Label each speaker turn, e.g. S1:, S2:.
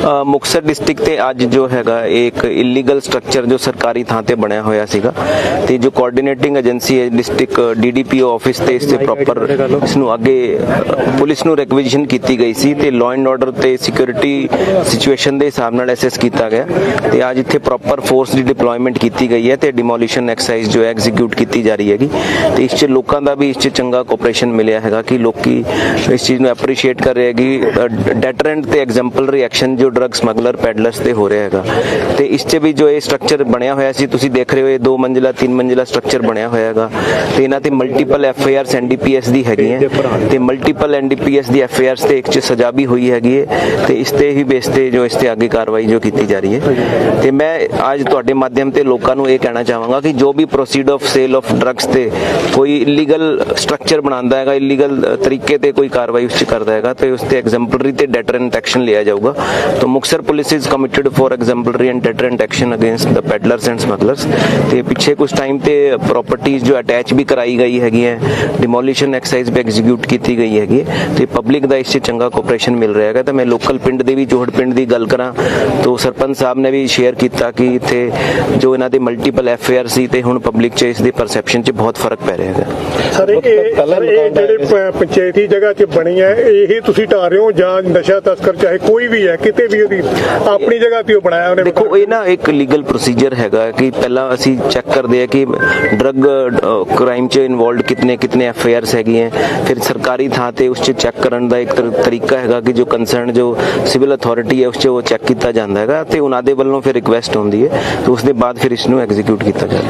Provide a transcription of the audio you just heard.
S1: ਅ, Muktsar district ਤੇ ਅੱਜ ਜੋ ਹੈਗਾ ਇਹ ਇੱਕ ਇਲੀਗਲ ਸਟਰਕਚਰ ਜੋ ਸਰਕਾਰੀ ਥਾਂ ਤੇ ਬਣਿਆ ਹੋਇਆ ਸੀਗਾ ਤੇ ਜੋ ਕੋਆਰਡੀਨੇਟਿੰਗ ਏਜੰਸੀ ਹੈ ਡਿਸਟ੍ਰਿਕਟ ਡੀਡੀਪੀਓ ਆਫਿਸ ਤੇ ਇਸ ਤੇ ਪ੍ਰੋਪਰ ਇਸ ਨੂੰ ਅੱਗੇ ਪੁਲਿਸ ਨੂੰ ਰਿਕਵੀਜ਼ਨ ਕੀਤੀ ਗਈ ਸੀ ਤੇ ਲਾਅ ਐਂਡ ਆਰਡਰ ਤੇ ਸਿਕਿਉਰਿਟੀ ਸਿਚੁਏਸ਼ਨ ਦੇ ਹਿਸਾਬ ਨਾਲ ਐਸਐਸ ਕੀਤਾ ਗਿਆ ਤੇ ਅੱਜ ਇੱਥੇ ਪ੍ਰੋਪਰ ਫੋਰਸ ਦੀ ਡਿਪਲੋਇਮੈਂਟ ਕੀਤੀ ਗਈ ਹੈ ਤੇ ਡਿਮੋਲੀਸ਼ਨ ਐਕਸਰਸਾਈਜ਼ ਜੋ ਹੈ ਐਗਜ਼ੀਕਿਊਟ ਕੀਤੀ ਜਾ ਰਹੀ ਹੈਗੀ ਤੇ ਇਸ 'ਚ ਲੋਕਾਂ ਦਾ ਵੀ ਇਸ 'ਚ ਚੰਗਾ ਕੋਆਪਰੇਸ਼ਨ ਮਿਲਿਆ ਹੈਗਾ ਕਿ ਲੋਕੀ ਇਸ ਚੀਜ਼ ਨੂੰ ਐਪਰੀਸ਼ੀਏਟ ਕਰ ਰਹੇ ਹੈਗੀ ਡੈਟਰੈਂਟ ਤੇ ਐਗਜ਼ਾਮਪਲ ਰਿਐਕਸ਼ਨ ਜੋ ਡਰੱਗ ਸਮਗਲਰ ਪੈਡਲਰਸ ਤੇ ਹੋ ਰਿਹਾ ਹੈਗਾ। ਤੇ ਇਸ 'ਚ ਵੀ ਜੋ ਇਹ ਸਟਰਕਚਰ ਬਣਿਆ ਹੋਇਆ ਸੀ ਤੁਸੀਂ ਦੇਖ ਰਹੇ ਹੋ ਇਹ ਦੋ ਮੰਜ਼ਿਲਾ ਤਿੰਨ ਮੰਜ਼ਿਲਾ ਸਟਰਕਚਰ ਬਣਿਆ ਹੋਇਆ ਹੈਗਾ। ਤੇ ਇਹਨਾਂ ਤੇ multiple F I Rs NDPS ਦੀ ਹੈਗੀ ਹੈ ਤੇ ਮਲਟੀਪਲ ਐਨਡੀਪੀਐਸ ਦੀ ਐਫ ਆਈ ਆਰਸ ਤੇ ਇੱਕ 'ਚ ਸਜ਼ਾ ਵੀ ਹੋਈ ਹੈਗੀ ਹੈ ਤੇ ਇਸ ਤੇ ਹੀ ਬੇਸ ਤੇ ਜੋ ਇਸ ਤੇ ਅੱਗੇ ਕਾਰਵਾਈ ਜੋ ਕੀਤੀ ਜਾ ਰਹੀ ਹੈ ਤੇ ਮੈਂ ਅੱਜ ਤੁਹਾਡੇ ਮਾਧਿਅਮ ਤੇ ਲੋਕਾਂ ਨੂੰ ਇਹ ਕਹਿਣਾ ਚਾਹਾਂਗਾ ਕਿ ਜੋ ਵੀ proceed of sale of drugs ਤੇ ਕੋਈ ਇਲੀਗਲ ਸਟਰਕਚਰ ਬਣਾਉਂਦਾ ਹੈਗਾ ਇਲੀਗਲ ਤਰੀਕੇ ਤੇ ਕੋਈ ਕਾਰਵਾਈ ਉਸ 'ਚ ਕਰਦਾ ਹੈਗਾ ਤੇ ਉਸ ਤੇ ਐਗਜ਼ੈਂਪਲਰੀ ਤੇ ਡੈਟਰੈਂਟ ਐਕਸ਼ਨ ਲਿਆ ਜਾਊਗਾ। ਤਾਂ Muktsar police is committed for exemplary and deterrent action against the peddlers and smugglers ਤੇ ਪਿੱਛੇ ਕੁਝ ਟਾਈਮ ਤੇ ਪ੍ਰਾਪਰਟੀਆਂ ਜੋ ਅਟੈਚ ਵੀ ਕਰਾਈ ਗਈ ਹੈਗੀ ਹੈ ਡਿਮੋਲੀਸ਼ਨ ਐਕਸਰਸਾਈਜ਼ ਵੀ ਐਗਜ਼ੀਕਿਊਟ ਕੀਤੀ ਗਈ ਹੈਗੀ ਤੇ ਪਬਲਿਕ ਦਾ ਇਸ 'ਚ ਚੰਗਾ ਕੋਆਪਰੇਸ਼ਨ ਮਿਲ ਰਿਹਾ ਹੈਗਾ ਤਾਂ ਮੈਂ ਲੋਕਲ ਪਿੰਡ ਦੇ ਵੀ ਜੋਹੜ ਪਿੰਡ ਦੀ ਗੱਲ ਕਰਾਂ ਤਾਂ ਸਰਪੰਚ ਸਾਹਿਬ ਨੇ ਵੀ ਸ਼ੇਅਰ ਕੀਤਾ ਕਿ ਇੱਥੇ ਜੋ ਇਹਨਾਂ ਦੇ ਮਲਟੀਪਲ ਐਫ ਆਰ ਸੀ ਤੇ ਹੁਣ ਪਬਲਿਕ 'ਚ ਇਸ ਦੀ ਪਰਸੈਪਸ਼ਨ 'ਚ ਬਹੁਤ ਫ਼ਰਕ ਪੈ ਰਿਹਾ ਹੈਗਾ
S2: ਸਰ ਇਹ ਜਿਹੜੇ ਪੰਚਾਇਤੀ ਜਗ੍ਹਾ 'ਚ ਬਣੀ ਹੈ ਇਹ ਤੁਸੀਂ ਢਾ ਰਹੇ ਹੋ ਜਾਂ ਨਸ਼ਾ ਤਸਕਰ ਚਾਹੇ ਕੋਈ ਵੀ ਹੈ ਕਿਤੇ ਵੀ ਉਹਦੀ ਆਪਣੀ ਜਗ੍ਹਾ ਤੇ ਉਹ ਬਣਾਇਆ ਉਹਨੇ
S1: ਦੇਖੋ, ਇਹ ਨਾ ਇੱਕ ਲੀਗਲ ਪ੍ਰੋਸੀਜਰ ਹੈਗਾ ਕਿ ਪਹਿਲਾਂ ਅਸੀਂ ਚੈੱਕ ਕਰਦੇ ਆ ਕਿ ਡਰੱਗ ਕ੍ਰਾਈਮ 'ਚ ਇਨਵੋਲਡ ਕਿਤਨੇ ਕਿਤਨੇ ਐਫ ਆਈ ਆਰਸ ਹੈਗੀਆਂ ਫਿਰ ਸਰਕਾਰੀ ਥਾਂ ਤੇ ਉਸ 'ਚ ਚੈੱਕ ਕਰਨ ਦਾ ਇੱਕ ਤਰੀਕਾ ਹੈਗਾ ਕਿ ਜੋ ਕੰਸਰਨ ਜੋ ਸਿਵਲ ਅਥਾਰਟੀ ਹੈ, ਉਸ 'ਚ ਉਹ ਚੈੱਕ ਕੀਤਾ ਜਾਂਦਾ ਹੈਗਾ ਤੇ ਉਹਨਾਂ ਦੇ ਵੱਲੋਂ ਫਿਰ ਰਿਕੁਐਸਟ ਹੁੰਦੀ ਹੈ ਤੇ ਉਸ ਦੇ ਬਾਅਦ ਫਿਰ ਇਸ ਨੂੰ ਐਗਜ਼ੀਕਿਊਟ ਕੀਤਾ ਜਾਂਦਾ